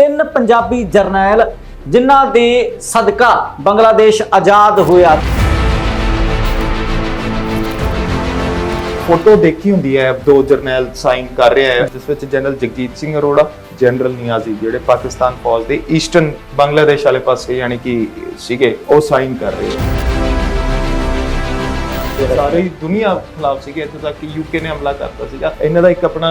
ਤਿੰਨ ਪੰਜਾਬੀ ਜਰਨੈਲ ਜਿਨ੍ਹਾਂ ਦੇ ਸਦਕਾ ਬੰਗਲਾਦੇਸ਼ ਆਜ਼ਾਦ ਹੋਇਆ। ਫੋਟੋ ਦੇਖੀ ਹੁੰਦੀ ਹੈ, ਦੋ ਜਰਨੈਲ ਸਾਈਨ ਕਰ ਰਿਹਾ ਹੈ, ਜਿਸ ਵਿੱਚ ਜਨਰਲ ਜਗਜੀਤ ਸਿੰਘ ਅਰੋੜਾ, ਜਨਰਲ ਨਿਆਜ਼ੀ ਜਿਹੜੇ ਪਾਕਿਸਤਾਨ ਫੌਜ ਦੇ ਈਸਟਰਨ ਬੰਗਲਾਦੇਸ਼ ਵਾਲੇ ਪਾਸੇ ਯਾਨੀ ਕਿ ਸੀਗੇ, ਉਹ ਸਾਈਨ ਕਰ ਰਹੇ ਹੈ। ਸਾਰੀ ਦੁਨੀਆ ਖਿਲਾਫ ਸੀਗੇ, ਇੱਥੇ ਤੱਕ ਕਿ ਯੂਕੇ ਨੇ ਹਮਲਾ ਕਰਤਾ ਸੀਗਾ। ਇਹਨਾਂ ਦਾ ਇੱਕ ਆਪਣਾ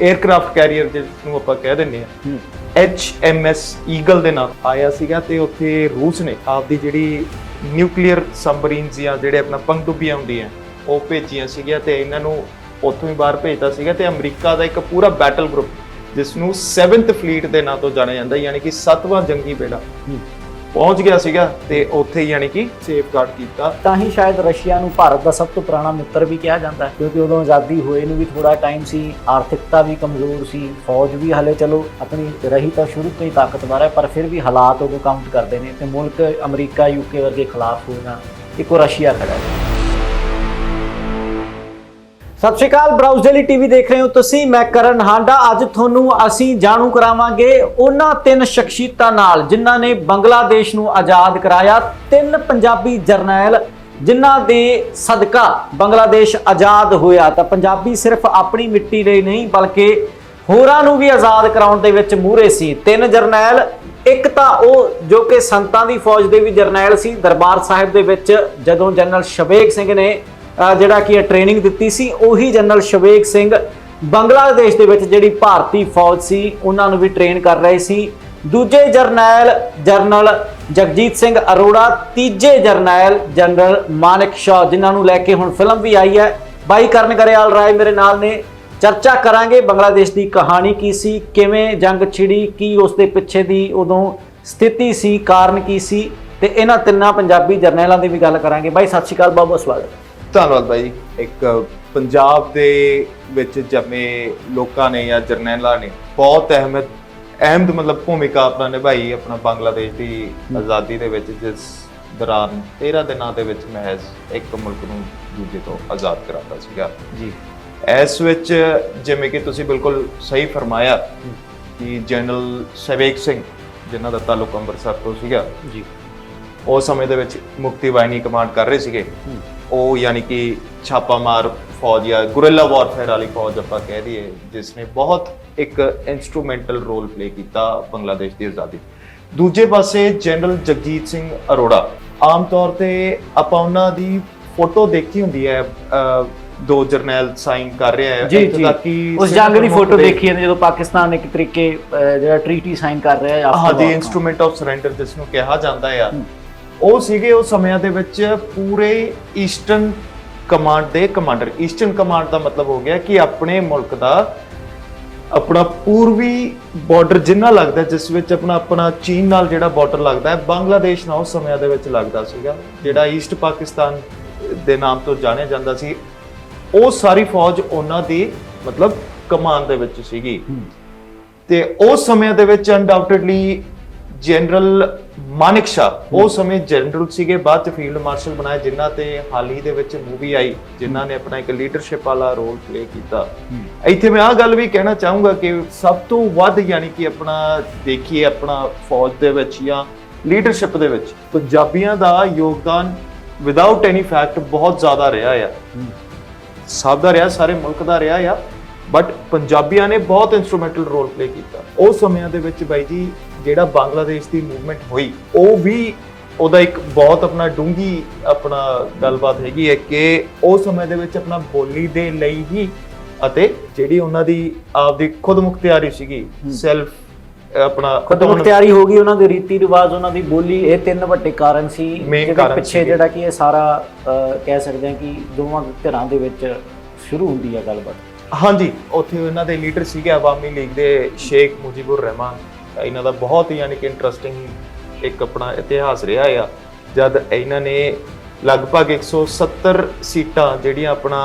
에ਅਰਕ੍ਰਾਫਟ ਕੈਰੀਅਰ ਜਿਸ ਨੂੰ ਆਪਾਂ ਕਹਿ ਦਿੰਦੇ ਆ HMS ਈਗਲ ਦੇ ਨਾਲ ਆਇਆ ਸੀਗਾ ਤੇ ਉੱਥੇ ਰੂਸ ਨੇ ਆਪਦੀ ਜਿਹੜੀ ਨਿਊਕਲੀਅਰ ਸਬਮਰੀਨਸ ਜਾਂ ਜਿਹੜੇ ਆਪਣਾ ਪੰਗਡੁੱਬੀਆਂ ਹੁੰਦੀਆਂ ਉਹ ਭੇਜੀਆਂ ਸੀਗੀਆਂ ਤੇ ਇਹਨਾਂ ਨੂੰ ਉੱਥੋਂ ਹੀ ਬਾਹਰ ਭੇਜਤਾ ਸੀਗਾ ਤੇ ਅਮਰੀਕਾ ਦਾ ਇੱਕ ਪੂਰਾ ਬੈਟਲ ਗਰੁੱਪ ਜਿਸ ਨੂੰ 7th ਫਲੀਟ ਦੇ ਨਾਂ ਤੋਂ ਜਾਣਿਆ ਜਾਂਦਾ ਯਾਨੀ ਕਿ 7ਵਾਂ ਜੰਗੀ ਬੇੜਾ। ਪਹੁੰਚ ਗਿਆ ਸੀਗਾ ਤੇ ਉੱਥੇ ਹੀ ਯਾਨੀ ਕਿ ਸੇਫਗਾਰਡ ਕੀਤਾ। ਤਾਂ ਹੀ ਸ਼ਾਇਦ ਰਸ਼ੀਆ ਨੂੰ ਭਾਰਤ ਦਾ ਸਭ ਤੋਂ ਪੁਰਾਣਾ ਮਿੱਤਰ ਵੀ ਕਿਹਾ ਜਾਂਦਾ ਕਿਉਂਕਿ ਉਦੋਂ ਆਜ਼ਾਦੀ ਹੋਏ ਨੂੰ ਵੀ ਥੋੜਾ ਟਾਈਮ ਸੀ, ਆਰਥਿਕਤਾ ਵੀ ਕਮਜ਼ੋਰ ਸੀ, ਫੌਜ ਵੀ ਹਲੇ ਚਲੋ ਆਪਣੀ ਰਹੀ ਤਾਂ ਸ਼ੁਰੂ ਤੋਂ ਹੀ ਤਾਕਤਵਰ ਹੈ, ਪਰ ਫਿਰ ਵੀ ਹਾਲਾਤ ਉਦੋਂ ਕਾਊਂਟ ਕਰਦੇ ਨੇ ਤੇ ਮੁਲਕ ਅਮਰੀਕਾ ਯੂਕੇ ਵਰਗੇ ਖਿਲਾਫ ਹੋਣਾ ਇੱਕੋ ਰਸ਼ੀਆ ਖੜਾ ਹੈ। ਸਤਿ ਸ਼੍ਰੀ ਅਕਾਲ ਬਰਾਊਜ਼ ਡੇਲੀ ਟੀਵੀ ਦੇਖ ਰਹੇ ਹੋ ਤੁਸੀਂ, ਮੈਂ ਕਰਨ ਹਾਂਡਾ। ਅੱਜ ਤੁਹਾਨੂੰ ਅਸੀਂ ਜਾਣੂ ਕਰਾਵਾਂਗੇ ਉਹਨਾਂ ਤਿੰਨ ਸ਼ਖਸੀਅਤਾਂ ਨਾਲ ਜਿਨ੍ਹਾਂ ਨੇ ਬੰਗਲਾਦੇਸ਼ ਨੂੰ ਆਜ਼ਾਦ ਕਰਾਇਆ। ਤਿੰਨ ਪੰਜਾਬੀ ਜਰਨੈਲ ਜਿਨ੍ਹਾਂ ਦੇ ਸਦਕਾ ਬੰਗਲਾਦੇਸ਼ ਆਜ਼ਾਦ ਹੋਇਆ। ਤਾਂ ਪੰਜਾਬੀ ਸਿਰਫ ਆਪਣੀ ਮਿੱਟੀ ਲਈ ਨਹੀਂ, ਬਲਕਿ ਹੋਰਾਂ ਨੂੰ ਵੀ ਆਜ਼ਾਦ ਕਰਾਉਣ ਦੇ ਵਿੱਚ ਮੂਹਰੇ ਸੀ। ਤਿੰਨ ਜਰਨੈਲ, ਇੱਕ ਤਾਂ ਉਹ ਜੋ ਕਿ ਸੰਤਾਂ ਦੀ ਫੌਜ ਦੇ ਵੀ ਜਰਨੈਲ ਸੀ, ਦਰਬਾਰ ਸਾਹਿਬ ਦੇ ਵਿੱਚ ਜਦੋਂ ਜਨਰਲ ਸ਼ਬੇਗ ਸਿੰਘ ਨੇ ਜਿਹੜਾ ਕਿ ਟ੍ਰੇਨਿੰਗ ਦਿੱਤੀ ਸੀ, ਉਹੀ ਜਨਰਲ ਸ਼ਵੇਗ ਸਿੰਘ ਬੰਗਲਾਦੇਸ਼ ਦੇ ਵਿੱਚ ਜਿਹੜੀ ਭਾਰਤੀ ਫੌਜ ਸੀ, ਉਹਨਾਂ ਨੂੰ ਵੀ ਟ੍ਰੇਨ ਕਰ ਰਹੇ ਸੀ। ਦੂਜੇ ਜਰਨੈਲ ਜਰਨਲ ਜਗਜੀਤ ਸਿੰਘ ਅਰੋੜਾ, ਤੀਜੇ ਜਰਨੈਲ ਜਨਰਲ ਮਾਨਕ ਸ਼ਾਹ, ਜਿਨ੍ਹਾਂ ਨੂੰ ਲੈ ਕੇ ਹੁਣ ਫਿਲਮ ਵੀ ਆਈ ਹੈ। ਬਾਈ ਕਰਨ ਗਰੇਵਾਲ ਰਾਏ ਮੇਰੇ ਨਾਲ ਨੇ। ਚਰਚਾ ਕਰਾਂਗੇ ਬੰਗਲਾਦੇਸ਼ ਦੀ ਕਹਾਣੀ ਕੀ ਸੀ, ਕਿਵੇਂ ਜੰਗ ਛਿੜੀ, ਕੀ ਉਸ ਦੇ ਪਿੱਛੇ ਦੀ ਉਦੋਂ ਸਥਿਤੀ ਸੀ, ਕਾਰਨ ਕੀ ਸੀ, ਤੇ ਇਹਨਾਂ ਤਿੰਨਾਂ ਪੰਜਾਬੀ ਜਰਨੈਲਾਂ ਦੀ ਵੀ ਗੱਲ ਕਰਾਂਗੇ। ਬਾਈ, ਸਤਿ ਸ਼੍ਰੀ ਅਕਾਲ, ਬਹੁਤ ਬਹੁਤ ਸਵਾਗਤ। ਧੰਨਵਾਦ ਬਾਈ ਇੱਕ ਪੰਜਾਬ ਦੇ ਵਿੱਚ ਜੰਮੇ ਲੋਕਾਂ ਨੇ ਜਾਂ ਜਰਨੈਲਾਂ ਨੇ ਬਹੁਤ ਅਹਿਮਤ ਅਹਿਮ ਮਤਲਬ ਭੂਮਿਕਾ ਆਪਣਾ ਨਿਭਾਈ ਆਪਣਾ ਬੰਗਲਾਦੇਸ਼ ਦੀ ਆਜ਼ਾਦੀ ਦੇ ਵਿੱਚ ਜਿਸ ਦੌਰਾਨ 13 ਦਿਨਾਂ ਦੇ ਵਿੱਚ ਮਹਿਜ਼ ਇੱਕ ਮੁਲਕ ਨੂੰ ਦੂਜੇ ਤੋਂ ਆਜ਼ਾਦ ਕਰਾਤਾ ਸੀਗਾ। ਜੀ। ਇਸ ਵਿੱਚ ਜਿਵੇਂ ਕਿ ਤੁਸੀਂ ਬਿਲਕੁਲ ਸਹੀ ਫਰਮਾਇਆ ਕਿ ਜਨਰਲ ਸਵੇਗ ਸਿੰਘ ਜਿਨ੍ਹਾਂ ਦਾ ਤਾਲੁਕ ਅੰਮ੍ਰਿਤਸਰ ਤੋਂ ਸੀਗਾ ਜੀ। ਉਸ ਸਮੇਂ ਦੇ ਵਿੱਚ ਮੁਕਤੀ ਵਾਹਿਨੀ ਕਮਾਂਡ ਕਰ ਰਹੇ ਸੀਗੇ। ਉਹ ਯਾਨੀ ਕਿ ਛਾਪਾਮਾਰ ਫੌਜ ਜਾਂ ਗੁਰਿਲਾ ਵਾਰਫੇਅਰ ਵਾਲੀ ਫੌਜ ਆਪਾਂ ਕਹਿ ਦਈਏ ਜਿਸ ਨੇ ਬਹੁਤ ਇੱਕ ਇਨਸਟਰੂਮੈਂਟਲ ਰੋਲ ਪਲੇ ਕੀਤਾ ਬੰਗਲਾਦੇਸ਼ ਦੀ ਆਜ਼ਾਦੀ। ਦੂਜੇ ਪਾਸੇ ਜਨਰਲ ਜਗਜੀਤ ਸਿੰਘ ਅਰੋੜਾ ਆਮ ਤੌਰ ਤੇ ਆਪਾਂ ਉਹਨਾਂ ਦੀ ਫੋਟੋ ਦੇਖੀ ਹੁੰਦੀ ਹੈ ਦੋ ਜਰਨੈਲ ਸਾਈਨ ਕਰ ਰਿਹਾ ਹੈ ਜੀ ਇੱਥੋਂ ਜੀ। ਤੱਕ ਕਿ ਉਸ ਜੰਗ ਦੀ ਫੋਟੋ ਦੇ- ਦੇਖੀ ਹੈ ਜਦੋਂ ਪਾਕਿਸਤਾਨ ਇੱਕ ਤਰੀਕੇ ਜਿਹੜਾ ਟ੍ਰੀਟੀ ਸਾਈਨ ਕਰ ਰਿਹਾ ਹੈ ਹਾਂਜੀ war। ਇਨਸਟਰੂਮੈਂਟ ਆਫ ਸਰੈਂਡਰ ਜਿਸ ਨੂੰ ਕਿਹਾ ਜਾਂਦਾ ਆ। ਉਹ ਸੀਗੇ ਉਸ ਸਮਿਆਂ ਦੇ ਵਿੱਚ ਪੂਰੇ ਈਸਟਰਨ ਕਮਾਂਡ ਦੇ ਕਮਾਂਡਰ ਈਸਟਰਨ ਕਮਾਂਡ ਦਾ ਮਤਲਬ ਹੋ ਗਿਆ ਕਿ ਆਪਣੇ ਮੁਲਕ ਦਾ ਆਪਣਾ ਪੂਰਬੀ ਬਾਰਡਰ ਜਿੰਨਾ ਲੱਗਦਾ ਜਿਸ ਵਿੱਚ ਆਪਣਾ ਆਪਣਾ ਚੀਨ ਨਾਲ ਜਿਹੜਾ ਬਾਰਡਰ ਲੱਗਦਾ ਹੈ ਬੰਗਲਾਦੇਸ਼ ਨਾਲ ਉਸ ਸਮਿਆਂ ਦੇ ਵਿੱਚ ਲੱਗਦਾ ਸੀਗਾ ਜਿਹੜਾ ਈਸਟ ਪਾਕਿਸਤਾਨ ਦੇ ਨਾਮ ਤੋਂ ਜਾਣਿਆ ਜਾਂਦਾ ਸੀ। ਉਹ ਸਾਰੀ ਫੌਜ ਉਹਨਾਂ ਦੀ ਮਤਲਬ ਕਮਾਨ ਦੇ ਵਿੱਚ ਸੀਗੀ। ਤੇ ਉਸ ਸਮੇਂ ਦੇ ਵਿੱਚ ਅਨਡਾਊਟਡਲੀ ਜਨਰਲ ਮਾਨਿਕ ਸ਼ਾਹ ਉਹ ਸਮੇਂ ਜਨਰਲ ਸੀਗੇ ਬਾਅਦ ਚ ਫੀਲਡ ਮਾਰਸ਼ਲ ਬਣਾਏ ਜਿਨ੍ਹਾਂ ਤੇ ਹਾਲ ਹੀ ਦੇ ਵਿੱਚ ਮੂਵੀ ਆਈ ਜਿਨ੍ਹਾਂ ਨੇ ਆਪਣਾ ਇੱਕ ਲੀਡਰਸ਼ਿਪ ਵਾਲਾ ਰੋਲ ਪਲੇ ਕੀਤਾ। ਇੱਥੇ ਮੈਂ ਆਹ ਗੱਲ ਵੀ ਕਹਿਣਾ ਚਾਹੂੰਗਾ ਕਿ ਸਭ ਤੋਂ ਵੱਧ ਯਾਨੀ ਕਿ ਆਪਣਾ ਦੇਖੀਏ ਆਪਣਾ ਫੌਜ ਦੇ ਵਿੱਚ ਜਾਂ ਲੀਡਰਸ਼ਿਪ ਦੇ ਵਿੱਚ ਪੰਜਾਬੀਆਂ ਦਾ ਯੋਗਦਾਨ ਵਿਦਆਊਟ ਐਨੀ ਫੈਕਟ ਬਹੁਤ ਜ਼ਿਆਦਾ ਰਿਹਾ ਆ। ਸਭ ਦਾ ਰਿਹਾ ਸਾਰੇ ਮੁਲਕ ਦਾ ਰਿਹਾ ਆ ਬਟ ਪੰਜਾਬੀਆਂ ਨੇ ਬਹੁਤ ਇਨਸਟਰੂਮੈਂਟਲ ਰੋਲ ਪਲੇ ਕੀਤਾ। ਉਸ ਸਮਿਆਂ ਦੇ ਵਿੱਚ ਬਾਈ ਜੀ ਜਿਹੜਾ ਬੰਗਲਾਦੇਸ਼ ਦੀ ਮੂਵਮੈਂਟ ਹੋਈ ਉਹ ਵੀ ਉਹਦਾ ਇੱਕ ਬਹੁਤ ਆਪਣਾ ਡੂੰਗੀ ਆਪਣਾ ਗੱਲਬਾਤ ਹੈਗੀ ਹੈ ਕਿ ਉਸ ਸਮੇਂ ਦੇ ਵਿੱਚ ਆਪਣਾ ਬੋਲੀ ਦੇ ਲਈ ਹੀ ਅਤੇ ਜਿਹੜੀ ਉਹਨਾਂ ਦੀ ਆਪਦੀ ਖੁਦ ਮੁਖਤਿਆਰੀ ਸੀਗੀ ਸੈਲਫ ਆਪਣਾ ਖੁਦ ਮੁਖਤਿਆਰੀ ਹੋ ਗਈ ਉਹਨਾਂ ਦੇ ਰੀਤੀ ਰਿਵਾਜ ਉਹਨਾਂ ਦੀ ਬੋਲੀ ਇਹ ਤਿੰਨ ਵੱਡੇ ਕਾਰਨ ਸੀ ਜਿਹਦੇ ਪਿੱਛੇ। ਜਿਹੜਾ ਕਿ ਇਹ ਸਾਰਾ ਕਹਿ ਸਕਦੇ ਹਾਂ ਕਿ ਦੋਵਾਂ ਧਿਰਾਂ ਦੇ ਵਿੱਚ ਸ਼ੁਰੂ ਹੁੰਦੀ ਹੈ ਗੱਲਬਾਤ। ਹਾਂਜੀ ਉੱਥੇ ਉਹਨਾਂ ਦੇ ਲੀਡਰ ਸੀਗੇ ਆਵਾਮੀ ਲੀਗ ਦੇ ਸ਼ੇਖ ਮੁਜੀਬੁਰ ਰਹਿਮਾਨ। ਇਹਨਾਂ ਦਾ ਬਹੁਤ ਹੀ ਯਾਨੀ ਕਿ ਇੰਟਰਸਟਿੰਗ ਇੱਕ ਆਪਣਾ ਇਤਿਹਾਸ ਰਿਹਾ ਆ ਜਦ ਇਹਨਾਂ ਨੇ ਲਗਭਗ 170 ਸੀਟਾਂ ਜਿਹੜੀਆਂ ਆਪਣਾ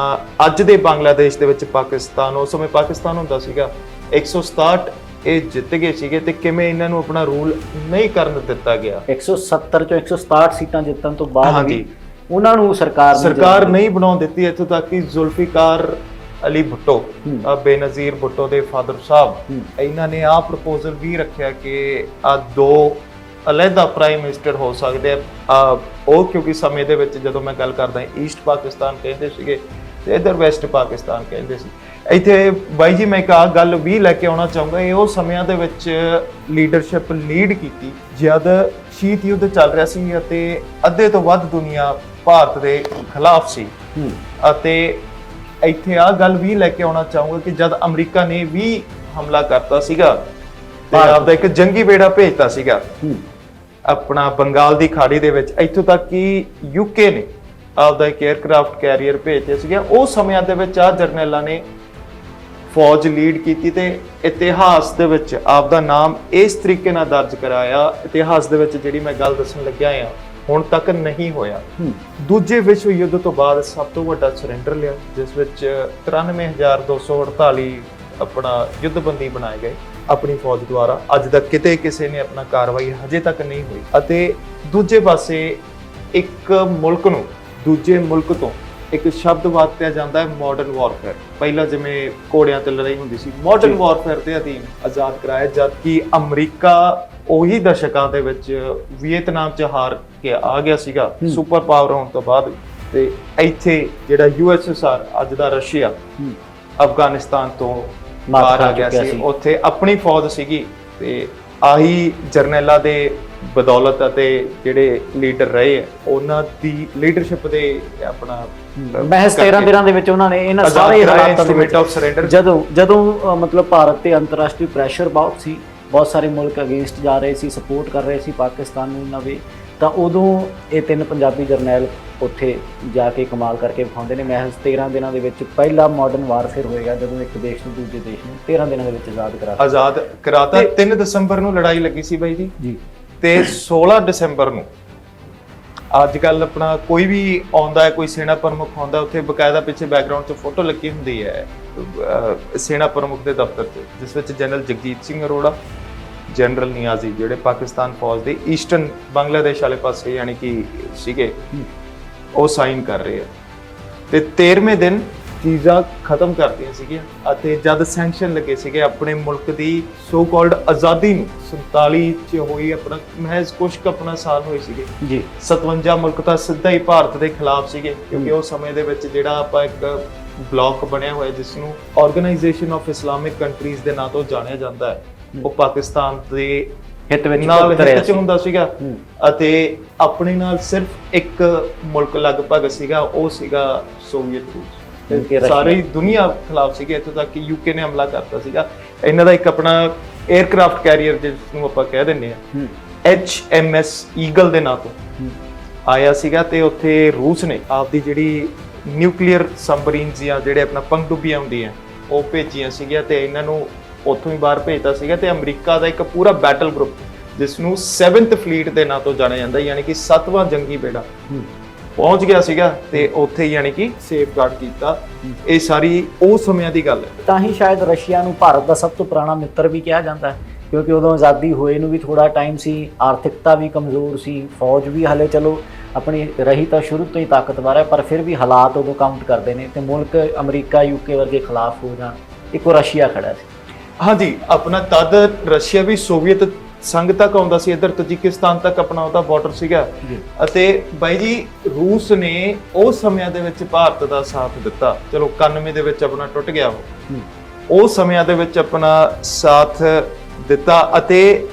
ਅੱਜ ਦੇ ਬੰਗਲਾਦੇਸ਼ ਦੇ ਵਿੱਚ ਪਾਕਿਸਤਾਨ ਉਸ ਸਮੇਂ ਪਾਕਿਸਤਾਨ ਹੁੰਦਾ ਸੀਗਾ 167 ਇਹ ਜਿੱਤ ਗਏ ਸੀਗੇ ਤੇ ਕਿਵੇਂ ਇਹਨਾਂ ਨੂੰ ਆਪਣਾ ਰੂਲ ਨਹੀਂ ਕਰਨ ਦਿੱਤਾ ਗਿਆ 170 ਚੋਂ 167 ਸੀਟਾਂ ਜਿੱਤਣ ਤੋਂ ਬਾਅਦ। ਵੀ ਉਹਨਾਂ ਨੂੰ ਸਰਕਾਰ ਸਰਕਾਰ ਨਹੀਂ ਬਣਾਉਣ ਦਿੱਤੀ ਇੱਥੋਂ ਤੱਕ ਕਿ ਜ਼ੁਲਫਿਕਾਰ ਅਲੀ ਭੁੱਟੋ ਬੇਨਜ਼ੀਰ ਭੁੱਟੋ ਦੇ ਫਾਦਰ ਸਾਹਿਬ। ਇਹਨਾਂ ਨੇ ਆਹ ਪ੍ਰਪੋਜ਼ਲ ਵੀ ਰੱਖਿਆ ਕਿ ਆ ਦੋ ਅਲੱਗਾ ਪ੍ਰਾਈਮ ਮਿਨਿਸਟਰ ਹੋ ਸਕਦੇ ਆ। ਆ, ਉਹ ਕਿਉਂਕਿ ਸਮੇਂ ਦੇ ਵਿੱਚ ਜਦੋਂ ਮੈਂ ਗੱਲ ਕਰਦਾ ਈਸਟ ਪਾਕਿਸਤਾਨ ਕਹਿੰਦੇ ਸੀਗੇ ਤੇ ਇਧਰ ਵੈਸਟ ਪਾਕਿਸਤਾਨ ਕਹਿੰਦੇ ਸੀ। ਇੱਥੇ ਬਾਈ ਜੀ ਮੈਂ ਇੱਕ ਆਹ ਗੱਲ ਵੀ ਲੈ ਕੇ ਆਉਣਾ ਚਾਹੂੰਗਾ ਇਹ ਉਹ ਸਮਿਆਂ ਦੇ ਵਿੱਚ ਲੀਡਰਸ਼ਿਪ ਲੀਡ ਕੀਤੀ ਜਦ ਸ਼ੀਤ ਯੁੱਧ ਚੱਲ ਰਿਹਾ ਸੀ ਅਤੇ ਅੱਧੇ ਤੋਂ ਵੱਧ ਦੁਨੀਆ ਭਾਰਤ ਦੇ ਖਿਲਾਫ ਸੀ। ਅਤੇ ਇੱਥੇ ਆ ਗੱਲ ਵੀ ਲੈ ਕੇ ਆਉਣਾ ਚਾਹੂੰਗਾ ਕਿ ਜਦ ਅਮਰੀਕਾ ਨੇ ਵੀ ਹਮਲਾ ਕਰਤਾ ਸੀਗਾ ਤੇ ਆਪਦਾ ਇੱਕ ਜੰਗੀ ਬੇੜਾ ਭੇਜਤਾ ਸੀਗਾ ਆਪਣਾ ਬੰਗਾਲ ਦੀ ਖਾੜੀ ਦੇ ਵਿੱਚ ਇੱਥੋਂ ਤੱਕ ਕਿ ਯੂਕੇ ਨੇ ਆਪਦਾ ਇੱਕ 에ਅਰਕ੍ਰਾਫਟ ਕੈਰੀਅਰ ਭੇਜਿਆ ਸੀਗਾ। ਉਹ ਸਮਿਆਂ ਦੇ ਵਿੱਚ ਆ ਜਰਨੈਲਾਂ ਨੇ ਫੌਜ ਲੀਡ ਕੀਤੀ ਤੇ ਇਤਿਹਾਸ ਦੇ ਵਿੱਚ ਆਪਦਾ ਨਾਮ ਇਸ ਤਰੀਕੇ ਨਾਲ ਦਰਜ ਕਰਾਇਆ। ਇਤਿਹਾਸ ਦੇ ਵਿੱਚ ਜਿਹੜੀ ਮੈਂ ਗੱਲ ਦੱਸਣ ਲੱਗਿਆ ਆ ਹੁਣ ਤੱਕ ਨਹੀਂ ਹੋਇਆ। ਦੂਜੇ ਵਿਸ਼ਵ ਯੁੱਧ ਤੋਂ ਬਾਅਦ ਸਭ ਤੋਂ ਵੱਡਾ ਸਰੈਂਡਰ ਲਿਆ ਜਿਸ ਵਿੱਚ 93248 ਆਪਣਾ ਯੁੱਧਬੰਦੀ ਬਣਾਏ ਗਏ ਆਪਣੀ ਫੌਜ ਦੁਆਰਾ। ਅੱਜ ਤੱਕ ਕਿਤੇ ਕਿਸੇ ਨੇ ਆਪਣਾ ਕਾਰਵਾਈ ਹਜੇ ਤੱਕ ਨਹੀਂ ਹੋਈ। ਅਤੇ ਦੂਜੇ ਪਾਸੇ ਇੱਕ ਮੁਲਕ ਨੂੰ ਦੂਜੇ ਮੁਲਕ ਤੋਂ ਇੱਕ ਸ਼ਬਦ ਵਰਤਿਆ ਜਾਂਦਾ ਹੈ ਮਾਡਰਨ ਵਾਰਫੇਅਰ ਪਹਿਲਾਂ ਜਿਵੇਂ ਘੋੜਿਆਂ ਤੇ ਲੜਾਈ ਹੁੰਦੀ ਸੀ ਮਾਡਰਨ। ਵਾਰਫੇਅਰ ਦੇ ਅਧੀਨ ਆਜ਼ਾਦ ਕਰਾਇਆ ਜਦ ਕਿ ਅਮਰੀਕਾ ਉਹੀ ਦਸ਼ਕਾਂ ਦੇ ਵਿੱਚ ਵੀਅਤਨਾਮ 'ਚ ਹਾਰ ਕੇ ਆ ਗਿਆ ਸੀਗਾ। ਸੁਪਰ ਪਾਵਰ ਹੋਣ ਤੋਂ ਬਾਅਦ ਤੇ ਇੱਥੇ ਜਿਹੜਾ ਯੂਐਸਐਸਆਰ ਅੱਜ ਦਾ ਰਸ਼ੀਆ ਅਫਗਾਨਿਸਤਾਨ ਤੋਂ ਬਾਹਰ ਆ ਗਿਆ ਸੀ। ਉੱਥੇ ਆਪਣੀ ਫੌਜ ਸੀਗੀ ਤੇ ਆਹੀ ਜਰਨੈਲਾਂ ਦੇ ਬਦੌਲਤ ਅਤੇ ਜਿਹੜੇ ਲੀਡਰ ਰਹੇ ਉਹਨਾਂ ਦੀ ਲੀਡਰਸ਼ਿਪ ਦੇ ਆਪਣਾ ਮਹਿਜ਼ 13 ਦਿਨਾਂ ਦੇ ਵਿੱਚ ਉਹਨਾਂ ਨੇ ਇਹਨਾਂ ਸਾਰੇ ਹਾਲਾਤਾਂ ਦੇ ਵਿੱਚ ਆਫ ਸਰੈਂਡਰ ਜਦੋਂ ਜਦੋਂ ਮਤਲਬ ਭਾਰਤ ਤੇ ਅੰਤਰਰਾਸ਼ਟਰੀ ਪ੍ਰੈਸ਼ਰ ਬਹੁਤ ਸੀ ਬਹੁਤ ਸਾਰੇ ਮੁਲਕ ਅਗੇਂਸਟ ਜਾ ਰਹੇ ਸੀ ਸਪੋਰਟ ਕਰ ਰਹੇ ਸੀ ਪਾਕਿਸਤਾਨ ਨੂੰ ਨਵੇਂ ਤਾਂ ਉਦੋਂ ਇਹ ਤਿੰਨ ਪੰਜਾਬੀ ਜਰਨੈਲ ਉੱਥੇ ਜਾ ਕੇ ਕਮਾਲ ਕਰਕੇ ਵਿਖਾਉਂਦੇ ਨੇ। ਮਹਿਜ਼ 13 ਦਿਨਾਂ ਦੇ ਵਿੱਚ ਪਹਿਲਾ ਮਾਡਰਨ ਵਾਰਫੇਅਰ ਹੋਏਗਾ ਜਦੋਂ ਇੱਕ ਦੇਸ਼ ਨੂੰ ਦੂਜੇ ਦੇਸ਼ ਨੂੰ 13 ਦਿਨਾਂ ਦੇ ਵਿੱਚ ਆਜ਼ਾਦ ਕਰਾ ਆਜ਼ਾਦ ਕਰਾਤਾ ਤੇ- 3 ਦਸੰਬਰ ਨੂੰ ਲੜਾਈ ਲੱਗੀ ਸੀ ਬਾਈ ਜੀ? ਜੀ। ਤੇ 16 ਦਸੰਬਰ ਨੂੰ ਅੱਜ ਕੱਲ ਆਪਣਾ ਕੋਈ ਵੀ ਆਉਂਦਾ ਹੈ, ਕੋਈ ਸੈਨਾ ਪ੍ਰਮੁੱਖ ਆਉਂਦਾ ਉੱਥੇ ਬਕਾਇਦਾ ਪਿੱਛੇ ਬੈਕਗ੍ਰਾਉਂਡ 'ਚ ਫੋਟੋ ਲੱਗੀ ਹੁੰਦੀ ਹੈ ਸੈਨਾ ਪ੍ਰਮੁੱਖ ਦੇ ਦਫ਼ਤਰ 'ਚ, ਜਿਸ ਵਿੱਚ ਜਨਰਲ ਜਗਜੀਤ ਸਿੰਘ ਅਰੋੜਾ ਜਨਰਲ ਨਿਆਜ਼ੀ ਜਿਹੜੇ ਪਾਕਿਸਤਾਨ ਫੌਜ ਦੇ ਈਸਟਰਨ ਬੰਗਲਾਦੇਸ਼ ਵਾਲੇ ਪਾਸੇ ਯਾਨੀ ਕਿ ਸੀਗੇ, ਉਹ ਸਾਈਨ ਕਰ ਰਹੇ ਆ। ਤੇ 13ਵੇਂ ਦਿਨ ਚੀਜ਼ਾਂ ਖਤਮ ਕਰਤੀਆਂ ਸੀਗੀਆਂ ਅਤੇ ਜਦ ਸੈਂਕਸ਼ਨ ਲੱਗੇ ਸੀਗੇ ਆਪਣੇ ਮੁਲਕ ਦੀ ਸੋ ਕਾਲਡ ਆਜ਼ਾਦੀ ਨੂੰ 47 ਚ ਹੋਈ ਆਪਣਾ ਮਹਿਜ਼ ਕੁਛ ਕੁ ਆਪਣਾ ਸਾਲ ਹੋਏ ਸੀਗੇ। ਜੀ। 57 ਮੁਲਕ ਤਾਂ ਸਿੱਧਾ ਹੀ ਭਾਰਤ ਦੇ ਖਿਲਾਫ ਸੀਗੇ ਕਿਉਂਕਿ ਉਸ ਸਮੇਂ ਦੇ ਵਿੱਚ ਜਿਹੜਾ ਆਪਾਂ ਇੱਕ ਬਲੌਕ ਬਣਿਆ ਹੋਇਆ ਜਿਸ ਨੂੰ ਆਰਗੇਨਾਈਜੇਸ਼ਨ ਆਫ ਇਸਲਾਮਿਕ ਕੰਟਰੀਜ਼ ਦੇ ਨਾਂ ਤੋਂ ਜਾਣਿਆ ਜਾਂਦਾ ਹੈ। ਉਹ ਪਾਕਿਸਤਾਨ ਦੇ ਹਿੱਤ ਵਿੱਚ ਨਾਲ ਹਿੱਤ ਚ। ਹੁੰਦਾ ਸੀਗਾ। ਅਤੇ ਆਪਣੇ ਨਾਲ ਸਿਰਫ ਇੱਕ ਮੁਲਕ ਲਗਭਗ ਸੀਗਾ ਉਹ ਸੀਗਾ ਸੋਵੀਅਤ ਰੂਸ ਰਸ਼ੀਆ- ਸਾਰੀ ਦੁਨੀਆ ਖਿਲਾਫ ਸੀਗੇ ਇੱਥੋਂ ਤੱਕ ਕਿ ਯੂਕੇ ਨੇ ਹਮਲਾ ਕਰਤਾ ਸੀਗਾ। ਇਹਨਾਂ ਦਾ ਇੱਕ ਆਪਣਾ 에ਅਰਕ੍ਰਾਫਟ ਕੈਰੀਅਰ ਜਿਸ ਨੂੰ ਆਪਾਂ ਕਹਿ ਦਿੰਦੇ ਆ HMS ਈਗਲ ਦੇ ਨਾਂ ਤੋਂ ਆਇਆ ਸੀਗਾ ਤੇ ਉੱਥੇ ਰੂਸ ਨੇ ਆਪਦੀ ਜਿਹੜੀ ਨਿਊਕਲੀਅਰ ਸਬਮਰੀਨਸ ਜਾਂ ਜਿਹੜੇ ਆਪਣਾ ਪਣਡੁੱਬੀਆਂ ਹੁੰਦੀਆਂ ਉਹ ਭੇਜੀਆਂ ਸੀਗੀਆਂ ਤੇ ਇਹਨਾਂ ਨੂੰ ਉੱਥੋਂ ਹੀ ਬਾਹਰ ਭੇਜਤਾ ਸੀਗਾ ਤੇ ਅਮਰੀਕਾ ਦਾ ਇੱਕ ਪੂਰਾ ਬੈਟਲ ਗਰੁੱਪ ਜਿਸ ਨੂੰ 7th ਫਲੀਟ ਦੇ ਨਾਂ ਤੋਂ ਜਾਣਿਆ ਜਾਂਦਾ ਯਾਨੀ ਕਿ 7ਵਾਂ ਜੰਗੀ ਬੇੜਾ। ਪਹੁੰਚ ਗਿਆ ਸੀਗਾ ਤੇ ਉੱਥੇ ਯਾਨੀ ਕਿ ਸੇਫਗਾਰਡ ਕੀਤਾ। ਇਹ ਸਾਰੀ ਉਹ ਸਮਿਆਂ ਦੀ ਗੱਲ ਹੈ। ਤਾਂ ਹੀ ਸ਼ਾਇਦ ਰਸ਼ੀਆ ਨੂੰ ਭਾਰਤ ਦਾ ਸਭ ਤੋਂ ਪੁਰਾਣਾ ਮਿੱਤਰ ਵੀ ਕਿਹਾ ਜਾਂਦਾ ਹੈ ਕਿਉਂਕਿ ਉਦੋਂ ਆਜ਼ਾਦੀ ਹੋਏ ਨੂੰ ਵੀ ਥੋੜਾ ਟਾਈਮ ਸੀ ਆਰਥਿਕਤਾ ਵੀ ਕਮਜ਼ੋਰ ਸੀ ਫੌਜ ਵੀ ਹਲੇ ਚਲੋ ਆਪਣੀ ਰਹੀ ਤਾਂ ਸ਼ੁਰੂ ਤੋਂ ਹੀ ਤਾਕਤਵਰ ਹੈ ਪਰ ਫਿਰ ਵੀ ਹਾਲਾਤ ਉਦੋਂ ਕਾਊਂਟ ਕਰਦੇ ਨੇ ਤੇ ਮੁਲਕ ਅਮਰੀਕਾ ਯੂਕੇ ਵਰਗੇ ਖਿਲਾਫ ਹੋ ਜਾਣ ਇੱਕੋ ਰਸ਼ੀਆ ਖੜਾ ਸੀ। ਹਾਂਜੀ ਆਪਣਾ ਤਦ ਰਸ਼ੀਆ ਵੀ ਸੋਵੀਅਤ ਸੰਘ ਤੱਕ ਆਉਂਦਾ ਸੀ ਇੱਧਰ ਤਜਿਕਿਸਤਾਨ ਤੱਕ ਆਪਣਾ ਉਹਦਾ ਬਾਰਡਰ ਸੀਗਾ। ਅਤੇ ਬਾਈ ਜੀ ਰੂਸ ਨੇ ਉਸ ਸਮਿਆਂ ਦੇ ਵਿੱਚ ਭਾਰਤ ਦਾ ਸਾਥ ਦਿੱਤਾ। ਚਲੋ 91 ਦੇ ਵਿੱਚ ਆਪਣਾ ਟੁੱਟ ਗਿਆ ਉਹ। ਉਹ ਸਮਿਆਂ ਦੇ ਵਿੱਚ ਆਪਣਾ ਸਾਥ ਦਿੱਤਾ ਅਤੇ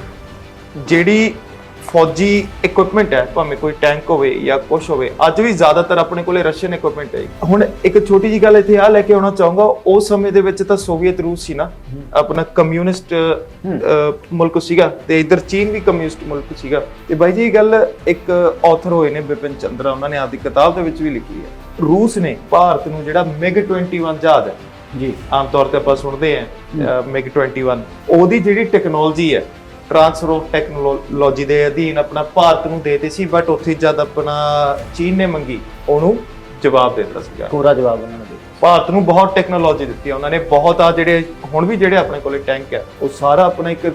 ਜਿਹੜੀ ਫੌਜੀ ਇਕਵਿਪਮੈਂਟ ਹੈ ਭਾਵੇਂ ਕੋਈ ਟੈਂਕ ਹੋਵੇ ਜਾਂ ਕੁਝ ਹੋਵੇ ਅੱਜ ਵੀ ਜ਼ਿਆਦਾਤਰ ਆਪਣੇ ਕੋਲੇ ਰਸ਼ੀਅਨ ਇਕਵਿਪਮੈਂਟ ਹੈ ਹੁਣ ਇੱਕ ਛੋਟੀ ਜੀ ਗੱਲ ਇੱਥੇ ਆ ਲੈ ਕੇ ਆਉਣਾ ਚਾਹੂੰਗਾ ਉਸ ਸਮੇਂ ਦੇ ਵਿੱਚ ਤਾਂ ਸੋਵੀਅਤ ਰੂਸ ਸੀ ਨਾ ਆਪਣਾ ਕਮਿਊਨਿਸਟ ਮੁਲਕ ਸੀਗਾ ਤੇ ਇਧਰ ਚੀਨ ਵੀ ਕਮਿਊਨਿਸਟ ਮੁਲਕ ਸੀਗਾ। ਤੇ ਬਾਈ ਜੀ ਇਹ ਗੱਲ ਇੱਕ ਆਥਰ ਹੋਏ ਨੇ ਬਿਪਿਨ ਚੰਦਰਾ ਉਹਨਾਂ ਨੇ ਆਪਦੀ ਕਿਤਾਬ ਦੇ ਵਿੱਚ ਵੀ ਲਿਖੀ ਹੈ। ਰੂਸ ਨੇ ਭਾਰਤ ਨੂੰ ਜਿਹੜਾ ਮਿਗ 21 ਜਹਾਜ਼ ਹੈ ਜੀ। ਆਮ ਤੌਰ ਤੇ ਆਪਾਂ ਸੁਣਦੇ ਆਂ ਮਿਗ 21 ਉਹਦੀ ਜਿਹੜੀ ਟੈਕਨੋਲੋਜੀ ਹੈ ਟ੍ਰਾਂਸਫਰ ਆਫ ਟੈਕਨੋਲੋਜੀ ਦੇ ਅਧੀਨ ਆਪਣਾ ਭਾਰਤ ਨੂੰ ਦੇਤੇ ਸੀ ਬਟ ਉੱਥੇ ਜਦ ਆਪਣਾ ਚੀਨ ਨੇ ਮੰਗੀ ਉਹਨੂੰ ਜਵਾਬ ਦੇ ਦਿੱਤਾ ਸੀਗਾ। ਪੂਰਾ ਜਵਾਬ ਉਹਨਾਂ ਨੇ ਦਿੱਤਾ। ਭਾਰਤ ਨੂੰ ਬਹੁਤ ਟੈਕਨੋਲੋਜੀ ਦਿੱਤੀ ਹੈ ਉਹਨਾਂ ਨੇ ਬਹੁਤ ਆ ਜਿਹੜੇ ਹੁਣ ਵੀ ਜਿਹੜੇ ਆਪਣੇ ਕੋਲੇ ਟੈਂਕ ਹੈ ਉਹ ਸਾਰਾ ਆਪਣਾ ਇੱਕ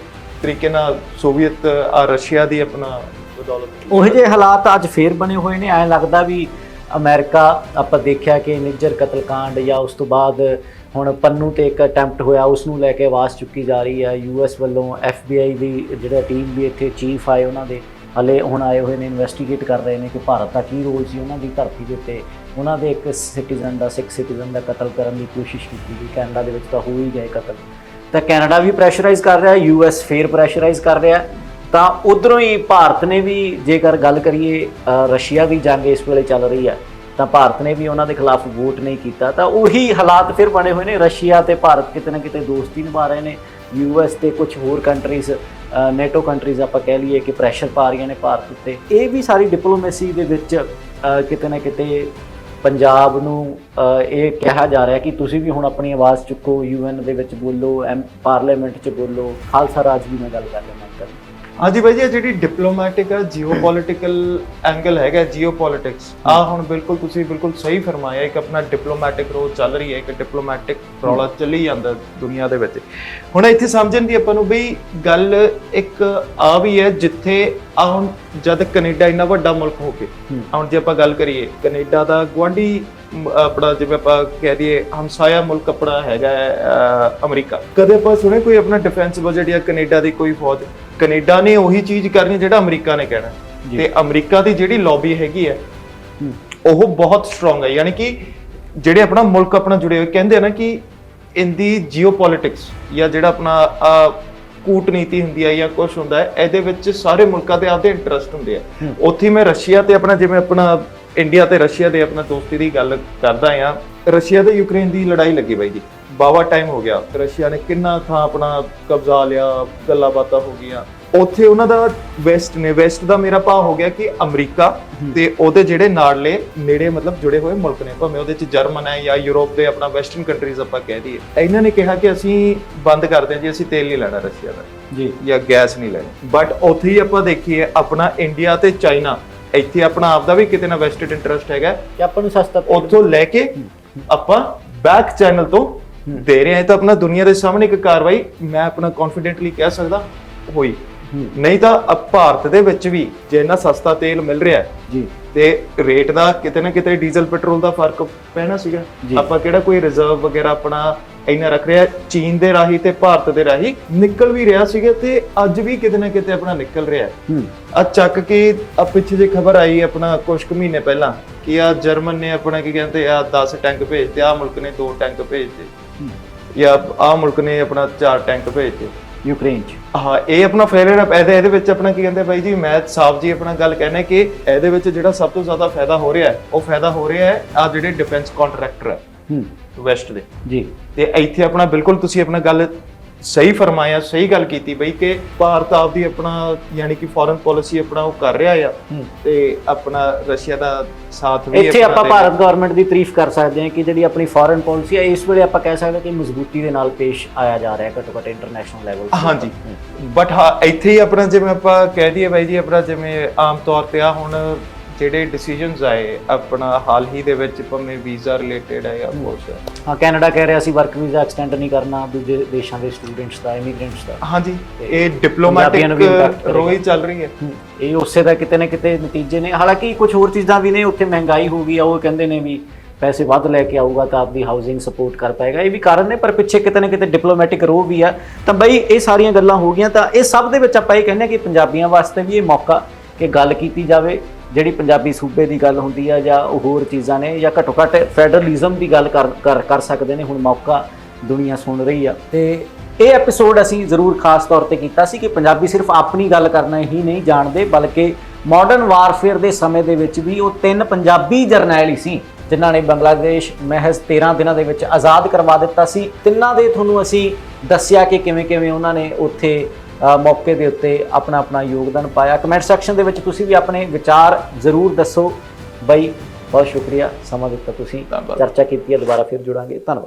ਤਰੀਕੇ ਨਾਲ ਸੋਵੀਅਤ ਆ ਰਸ਼ੀਆ ਦੀ ਆਪਣਾ ਬਦੌਲਤ ਉਹੋ ਜਿਹੇ ਹਾਲਾਤ ਅੱਜ ਫੇਰ ਬਣੇ ਹੋਏ ਨੇ ਐਂ ਲੱਗਦਾ ਵੀ ਅਮਰੀਕਾ, ਆਪਾਂ ਦੇਖਿਆ ਕਿ ਨਿੱਜਰ ਕਤਲकांड ਜਾਂ ਉਸ ਤੋਂ ਬਾਅਦ ਹੁਣ ਪੰਨੂ ਤੇ ਇੱਕ ਅਟੈਂਪਟ ਹੋਇਆ ਉਸ ਨੂੰ ਲੈ ਕੇ ਆਵਾਜ਼ ਚੁੱਕੀ ਜਾ ਰਹੀ ਹੈ। ਯੂਐਸ ਵੱਲੋਂ ਐਫਬੀਆਈ ਦੀ ਜਿਹੜਾ ਟੀਮ ਵੀ ਇੱਥੇ ਚੀਫ ਆਏ ਉਹਨਾਂ ਦੇ, ਹਲੇ ਹੁਣ ਆਏ ਹੋਏ ਨੇ, ਇਨਵੈਸਟੀਗੇਟ ਕਰ ਰਹੇ ਨੇ ਕਿ ਭਾਰਤ ਦਾ ਕੀ ਰੋਲ ਸੀ ਉਹਨਾਂ ਦੀ ਧਰਤੀ ਦੇ ਉੱਤੇ। ਉਹਨਾਂ ਦੇ ਇੱਕ ਸਿਟੀਜ਼ਨ ਦਾ, ਸਿੱਖ ਸਿਟੀਜ਼ਨ ਦਾ ਕਤਲ ਕਰਨ ਦੀ ਕੋਸ਼ਿਸ਼ ਕੀਤੀ ਗਈ। ਕੈਨੇਡਾ ਦੇ ਵਿੱਚ ਤਾਂ ਹੋ ਹੀ ਗਏ ਕਤਲ। ਤਾਂ ਕੈਨੇਡਾ ਵੀ ਪ੍ਰੈਸ਼ਰਾਈਜ਼ ਕਰ ਰਿਹਾ ਯੂਐਸ ਫੇਰ ਪ੍ਰੈਸ਼ਰਾਈਜ਼ ਕਰ ਰਿਹਾ। ਤਾਂ ਉਧਰੋਂ ਹੀ ਭਾਰਤ ਨੇ ਵੀ ਜੇਕਰ ਗੱਲ ਕਰੀਏ ਰਸ਼ੀਆ ਦੀ ਜੰਗ ਇਸ ਵੇਲੇ ਚੱਲ ਰਹੀ ਹੈ, ਤਾਂ ਭਾਰਤ ਨੇ ਵੀ ਉਹਨਾਂ ਦੇ ਖਿਲਾਫ ਵੋਟ ਨਹੀਂ ਕੀਤਾ। ਤਾਂ ਉਹੀ ਹਾਲਾਤ ਫਿਰ ਬਣੇ ਹੋਏ ਨੇ, ਰਸ਼ੀਆ ਤੇ ਭਾਰਤ ਕਿਤੇ ਨਾ ਕਿਤੇ ਦੋਸਤੀ ਨਿਭਾ ਰਹੇ ਨੇ ਯੂਐਸ ਤੇ ਕੁਝ ਹੋਰ ਕੰਟਰੀਜ਼ ਨੇਟੋ ਕੰਟਰੀਜ਼ ਆਪਾਂ ਕਹਿ ਲਈਏ ਕਿ ਪ੍ਰੈਸ਼ਰ ਪਾ ਰਹੀਆਂ ਨੇ ਭਾਰਤ ਉੱਤੇ। ਇਹ ਵੀ ਸਾਰੀ ਡਿਪਲੋਮੇਸੀ ਦੇ ਵਿੱਚ ਕਿਤੇ ਨਾ ਕਿਤੇ ਪੰਜਾਬ ਨੂੰ ਇਹ ਕਿਹਾ ਜਾ ਰਿਹਾ ਕਿ ਤੁਸੀਂ ਵੀ ਹੁਣ ਆਪਣੀ ਆਵਾਜ਼ ਚੁੱਕੋ ਯੂਐਨ ਦੇ ਵਿੱਚ ਬੋਲੋ ਐਮ ਪਾਰਲੀਮੈਂਟ 'ਚ ਬੋਲੋ, ਖਾਲਸਾ ਰਾਜ ਦੀ ਮੈਂ ਗੱਲ ਕਰ ਰਿਹਾ ਹਾਂਜੀ ਬਾਈ ਜੀ ਇਹ ਜਿਹੜੀ ਡਿਪਲੋਮੈਟਿਕ ਜੀਓਪੋਲਿਟੀਕਲ ਐਂਗਲ ਹੈਗਾ ਜੀਓਪੋਲਿਟਿਕਸ ਆ ਹੁਣ ਬਿਲਕੁਲ ਤੁਸੀਂ ਬਿਲਕੁਲ ਸਹੀ ਫਰਮਾਇਆ ਇੱਕ ਆਪਣਾ ਡਿਪਲੋਮੈਟਿਕ ਰੋਲ ਚੱਲ ਰਹੀ ਹੈ ਇੱਕ ਡਿਪਲੋਮੈਟਿਕ ਰੌਲਾ ਚੱਲੀ ਜਾਂਦਾ ਦੁਨੀਆ ਦੇ ਵਿੱਚ। ਹੁਣ ਇੱਥੇ ਸਮਝਣ ਦੀ ਆਪਾਂ ਨੂੰ ਬਈ ਗੱਲ ਇੱਕ ਆ ਵੀ ਹੈ ਜਿੱਥੇ ਆ ਹੁਣ ਜਦ ਕੈਨੇਡਾ ਇੰਨਾ ਵੱਡਾ ਮੁਲਕ ਹੋ ਕੇ। ਹੁਣ ਜੇ ਆਪਾਂ ਗੱਲ ਕਰੀਏ ਕੈਨੇਡਾ ਦਾ ਗਵਾਂਢੀ ਆਪਣਾ ਜਿਵੇਂ ਆਪਾਂ ਕਹਿ ਦਈਏ ਹਮਸਾਇਆ ਮੁਲਕ ਆਪਣਾ ਹੈਗਾ ਅਮਰੀਕਾ। ਕਦੇ ਆਪਾਂ ਸੁਣੇ ਕੋਈ ਆਪਣਾ ਡਿਫੈਂਸ ਬਜਟ ਜਾਂ ਕੈਨੇਡਾ ਦੀ ਕੋਈ ਫੌਜ? ਕੈਨੇਡਾ ਨੇ ਉਹੀ ਚੀਜ਼ ਕਰਨੀ ਜਿਹੜਾ ਅਮਰੀਕਾ ਨੇ ਕਹਿਣਾ। ਤੇ ਅਮਰੀਕਾ ਦੀ ਜਿਹੜੀ ਲੌਬੀ ਹੈਗੀ ਹੈ। ਉਹ ਬਹੁਤ ਸਟਰੋਂਗ ਹੈ ਯਾਨੀ ਕਿ ਜਿਹੜੇ ਆਪਣਾ ਮੁਲਕ ਆਪਣਾ ਜੁੜੇ ਹੋਏ ਕਹਿੰਦੇ ਆ ਨਾ ਕਿ ਇਨ ਦੀ ਜੀਓਪੋਲਿਟਿਕਸ ਜਾਂ ਜਿਹੜਾ ਆਪਣਾ ਕੂਟਨੀਤੀ ਹੁੰਦੀ ਹੈ ਜਾਂ ਕੁਝ ਹੁੰਦਾ ਹੈ ਇਹਦੇ ਵਿੱਚ ਸਾਰੇ ਮੁਲਕਾਂ ਦੇ ਆਪਦੇ ਇੰਟਰਸਟ ਹੁੰਦੇ ਆ। ਉੱਥੇ ਮੈਂ ਰਸ਼ੀਆ ਤੇ ਆਪਣਾ ਜਿਵੇਂ ਆਪਣਾ ਇੰਡੀਆ ਤੇ ਰਸ਼ੀਆ ਦੇ ਆਪਣਾ ਦੋਸਤੀ ਦੀ ਗੱਲ ਕਰਦਾ ਆ ਰਸ਼ੀਆ ਤੇ ਯੂਕਰੇਨ ਦੀ ਲੜਾਈ ਲੱਗੀ ਬਾਈ ਜੀ ਬਾਵਾ ਟਾਈਮ ਹੋ ਗਿਆ। ਰਸ਼ੀਆ ਨੇ ਕਿੰਨਾ ਥਾਂ ਆਪਣਾ ਕਬਜ਼ਾ ਲਿਆ ਗੱਲਾਂ ਬਾਤਾਂ ਹੋ ਗਈਆਂ। ਉੱਥੇ ਉਹਨਾਂ ਦਾ ਵੈਸਟ ਨੇ ਵੈਸਟ ਦਾ ਮੇਰਾ ਭਾਵ ਹੋ ਗਿਆ ਕਿ ਅਮਰੀਕਾ ਤੇ ਉਹਦੇ ਜਿਹੜੇ ਨਾਲਲੇ ਨੇੜੇ ਮਤਲਬ ਜੁੜੇ ਹੋਏ ਮੁਲਕ ਨੇ ਭਾਵੇਂ ਉਹਦੇ ਚ ਜਰਮਨ ਹੈ ਜਾਂ ਯੂਰਪ ਦੇ ਆਪਣਾ ਵੈਸਟਰਨ ਕੰਟਰੀਜ਼ ਆਪਾਂ ਕਹਿ ਦਈਏ। ਇਹਨਾਂ ਨੇ ਕਿਹਾ ਕਿ ਅਸੀਂ ਬੰਦ ਕਰਦੇ ਹਾਂ ਜੀ ਅਸੀਂ ਤੇਲ ਨਹੀਂ ਲੈਣਾ ਰਸ਼ੀਆ ਦਾ ਜੀ। ਜਾਂ ਗੈਸ ਨਹੀਂ ਲੈਣੀ। ਬਟ ਉੱਥੇ ਹੀ ਆਪਾਂ ਦੇਖੀਏ ਆਪਣਾ ਇੰਡੀਆ ਤੇ ਚਾਈਨਾ ਇੱਥੇ ਆਪਣਾ ਆਪ ਦਾ ਵੀ ਕਿਤੇ ਨਾ ਵੈਸਟਡ ਇੰਟਰਸਟ ਹੈਗਾ। ਕਿ ਆਪਾਂ ਨੂੰ ਸਸਤਾ ਉੱਥੋਂ ਲੈ ਕੇ ਆਪਾਂ ਬੈਕ ਚੈਨਲ ਤੋਂ ਦੇ ਰਹੇ ਹਾਂ ਤਾਂ ਆਪਣਾ ਦੁਨੀਆ ਦੇ ਸਾਹਮਣੇ ਇੱਕ ਕਾਰਵਾਈ ਮੈਂ ਆਪਣਾ ਕੌਨਫੀਡੈਂਟਲੀ ਕਹਿ ਸਕਦਾ ਹੋਈ। ਨਹੀਂ ਤਾਂ ਅ- ਭਾਰਤ ਦੇ ਵਿੱਚ ਵੀ ਜੇ ਇੰਨਾ ਸਸਤਾ ਤੇਲ ਮਿਲ ਰਿਹਾ ਹੈ ਜੀ। ਤੇ ਰੇਟ ਦਾ ਕਿਤੇ ਨਾ ਕਿਤੇ ਡੀਜ਼ਲ ਪੈਟਰੋਲ ਦਾ ਫ਼ਰਕ ਪੈਣਾ ਸੀਗਾ। ਆਪਾਂ ਕਿਹੜਾ ਕੋਈ ਰਿਜ਼ਰਵ ਵਗੈਰਾ ਆਪਣਾ ਇੰਨਾ ਰੱਖ ਰਿਹਾ ਚੀਨ ਦੇ ਰਾਹੀਂ ਤੇ ਭਾਰਤ ਦੇ ਰਾਹੀਂ ਨਿਕਲ ਵੀ ਰਿਹਾ ਸੀਗਾ ਤੇ ਅੱਜ ਵੀ ਕਿਤੇ ਨਾ ਕਿਤੇ ਆਪਣਾ ਨਿਕਲ ਰਿਹਾ ਹੈ। ਹੂੰ। ਆ ਚੱਕ ਕੇ ਆ ਪਿੱਛੇ ਜੇ ਖਬਰ ਆਈ ਆਪਣਾ ਕੁਝ ਕੁ ਮਹੀਨੇ ਪਹਿਲਾਂ ਕਿ ਆ ਜਰਮਨ ਨੇ ਆਪਣਾ ਕੀ ਕਹਿੰਦੇ ਆ 10 ਟੈਂਕ ਭੇਜਤੇ ਆ ਮੁਲਕ ਨੇ 2 ਟੈਂਕ ਭੇਜਤੇ। ਜਾਂ ਆ ਮੁਲਕ ਨੇ ਆਪਣਾ 4 ਟੈਂਕ ਭੇਜਤੇ। ਯੂਕਰੇਨ ਚ। ਹਾਂ ਇਹ ਆਪਣਾ ਫੇਲਿਅਰ ਹੈ ਇਹਦੇ ਇਹਦੇ ਵਿੱਚ ਆਪਣਾ ਕੀ ਕਹਿੰਦੇ ਬਾਈ ਜੀ? ਮੈਂ ਸਾਫ਼ ਜੀ ਆਪਣਾ ਗੱਲ ਕਹਿਣਾ ਕਿ ਇਹਦੇ ਵਿੱਚ ਜਿਹੜਾ ਸਭ ਤੋਂ ਜ਼ਿਆਦਾ ਫਾਇਦਾ ਹੋ ਰਿਹਾ ਹੈ ਉਹ ਫਾਇਦਾ ਹੋ ਰਿਹਾ ਹੈ ਆ ਜਿਹੜੇ ਡਿਫੈਂਸ ਕੰਟਰੈਕਟਰ ਹੈ ਹੂੰ। ਵੈਸਟ ਦੇ। ਜੀ। ਤੇ ਇੱਥੇ ਆਪਣਾ ਬਿਲਕੁਲ ਤੁਸੀਂ ਆਪਣਾ ਗੱਲ ਸਹੀ ਫਰਮਾਇਆ ਸਹੀ ਗੱਲ ਕੀਤੀ ਬਈ ਕਿ ਭਾਰਤ ਆਪਦੀ ਆਪਣਾ ਯਾਨੀ ਕਿ ਫੋਰਨ ਪਾਲਿਸੀ ਆਪਣਾ ਉਹ ਕਰ ਰਿਹਾ ਆ। ਤੇ ਆਪਣਾ ਰਸ਼ੀਆ ਦਾ ਸਾਥ ਵੀ ਇੱਥੇ ਆਪਾਂ ਭਾਰਤ ਗਵਰਨਮੈਂਟ ਦੀ ਤਾਰੀਫ ਕਰ ਸਕਦੇ ਹਾਂ ਕਿ ਜਿਹੜੀ ਆਪਣੀ ਫੋਰਨ ਪਾਲਿਸੀ ਹੈ ਇਸ ਵੇਲੇ ਆਪਾਂ ਕਹਿ ਸਕਦੇ ਕਿ ਮਜ਼ਬੂਤੀ ਦੇ ਨਾਲ ਪੇਸ਼ ਆਇਆ ਜਾ ਰਿਹਾ ਘੱਟੋ ਘੱਟ ਇੰਟਰਨੈਸ਼ਨਲ ਲੈਵਲ ਹਾਂਜੀ। ਬਟ ਹਾਂ ਇੱਥੇ ਹੀ ਆਪਣਾ ਜਿਵੇਂ ਆਪਾਂ ਕਹਿ ਦਈਏ ਬਾਈ ਜੀ ਆਪਣਾ ਜਿਵੇਂ ਆਮ ਤੌਰ ਤੇ ਆ ਹੁਣ ਜਿਹੜੇ ਡਿਸੀਜਨਸ ਆਏ ਆਪਣਾ ਹਾਲ ਹੀ ਦੇ ਵਿੱਚ ਭਾਵੇਂ ਵੀਜ਼ਾ ਰਿਲੇਟਡ ਹੈ ਜਾਂ ਕੁਛ ਹੈ। ਹਾਂ ਕੈਨੇਡਾ ਕਹਿ ਰਿਹਾ ਸੀ ਵਰਕ ਵੀਜ਼ਾ ਐਕਸਟੈਂਡ ਨਹੀਂ ਕਰਨਾ ਦੂਜੇ ਦੇਸ਼ਾਂ ਦੇ ਸਟੂਡੈਂਟਸ ਦਾ ਇਮੀਗ੍ਰੈਂਟਸ ਦਾ। ਹਾਂਜੀ ਇਹ ਡਿਪਲੋਮੈਟਿਕ। ਰੋਈ ਚੱਲ ਰਹੀ ਹੈ। ਇਹ ਉਸੇ ਦਾ ਕਿਤੇ ਨਾ ਕਿਤੇ ਨਤੀਜੇ ਨੇ। ਹਾਲਾਂਕਿ ਕੁਝ ਹੋਰ ਚੀਜ਼ਾਂ ਵੀ ਨੇ ਉੱਥੇ ਮਹਿੰਗਾਈ ਹੋ ਗਈ ਆ ਉਹ ਕਹਿੰਦੇ ਨੇ ਵੀ ਪੈਸੇ ਵੱਧ ਲੈ ਕੇ ਆਊਗਾ ਤਾਂ ਆਪਦੀ ਹਾਊਸਿੰਗ ਸਪੋਰਟ ਕਰ ਪਾਏਗਾ। ਇਹ ਵੀ ਕਾਰਨ ਨੇ ਪਰ ਪਿੱਛੇ ਕਿਤੇ ਨਾ ਕਿਤੇ ਡਿਪਲੋਮੈਟਿਕ ਰੋਹ ਵੀ ਆ। ਤਾਂ ਬਈ ਇਹ ਸਾਰੀਆਂ ਗੱਲਾਂ ਹੋ ਗਈਆਂ ਤਾਂ ਇਹ ਸਭ ਦੇ ਵਿੱਚ ਆਪਾਂ ਇਹ ਕਹਿੰਦੇ ਆ ਕਿ ਪੰਜਾਬੀਆਂ ਵਾਸਤੇ ਵੀ ਇਹ ਮੌਕਾ ਕਿ ਗੱਲ ਕੀਤੀ ਜਾਵੇ। ਜਿਹੜੀ ਪੰਜਾਬੀ ਸੂਬੇ ਦੀ ਗੱਲ ਹੁੰਦੀ ਆ ਜਾਂ ਉਹ ਹੋਰ ਚੀਜ਼ਾਂ ਨੇ ਜਾਂ ਘੱਟੋ ਘੱਟ ਫੈਡਰਲਿਜ਼ਮ ਦੀ ਗੱਲ ਕਰ ਕਰ- ਕਰ ਸਕਦੇ ਨੇ, ਹੁਣ ਮੌਕਾ ਦੁਨੀਆ ਸੁਣ ਰਹੀ ਆ। ਤੇ ਇਹ ਐਪੀਸੋਡ ਅਸੀਂ ਜ਼ਰੂਰ ਖਾਸ ਤੌਰ ਤੇ ਕੀਤਾ ਸੀ ਕਿ ਪੰਜਾਬੀ ਸਿਰਫ ਆਪਣੀ ਗੱਲ ਕਰਨਾ ਹੀ ਨਹੀਂ ਜਾਣਦੇ, ਬਲਕਿ ਮਾਡਰਨ ਵਾਰਫੇਅਰ ਦੇ ਸਮੇਂ ਦੇ ਵਿੱਚ ਵੀ ਉਹ ਤਿੰਨ ਪੰਜਾਬੀ ਜਰਨੈਲ ਹੀ ਸੀ, ਜਿਨ੍ਹਾਂ ਨੇ ਬੰਗਲਾਦੇਸ਼ ਮਹਿਜ਼ 13 ਦਿਨਾਂ ਦੇ ਵਿੱਚ ਆਜ਼ਾਦ ਕਰਵਾ ਦਿੱਤਾ ਸੀ। ਤਿੰਨਾਂ ਦੇ ਤੁਹਾਨੂੰ ਅਸੀਂ ਦੱਸਿਆ ਕਿ ਕਿਵੇਂ ਕਿਵੇਂ ਉਹਨਾਂ ਨੇ ਉੱਥੇ ਮੌਕੇ ਦੇ ਉੱਤੇ ਆਪਣਾ ਆਪਣਾ ਯੋਗਦਾਨ ਪਾਇਆ। ਕਮੈਂਟ ਸੈਕਸ਼ਨ ਦੇ ਵਿੱਚ ਤੁਸੀਂ ਵੀ ਆਪਣੇ ਵਿਚਾਰ ਜ਼ਰੂਰ ਦੱਸੋ। ਬਈ ਬਹੁਤ ਸ਼ੁਕਰੀਆ। ਸਮਾਂ ਦਿੱਤਾ ਤੁਸੀਂ। ਚਰਚਾ ਕੀਤੀ ਹੈ ਦੁਬਾਰਾ ਫਿਰ ਜੁੜਾਂਗੇ। ਧੰਨਵਾਦ।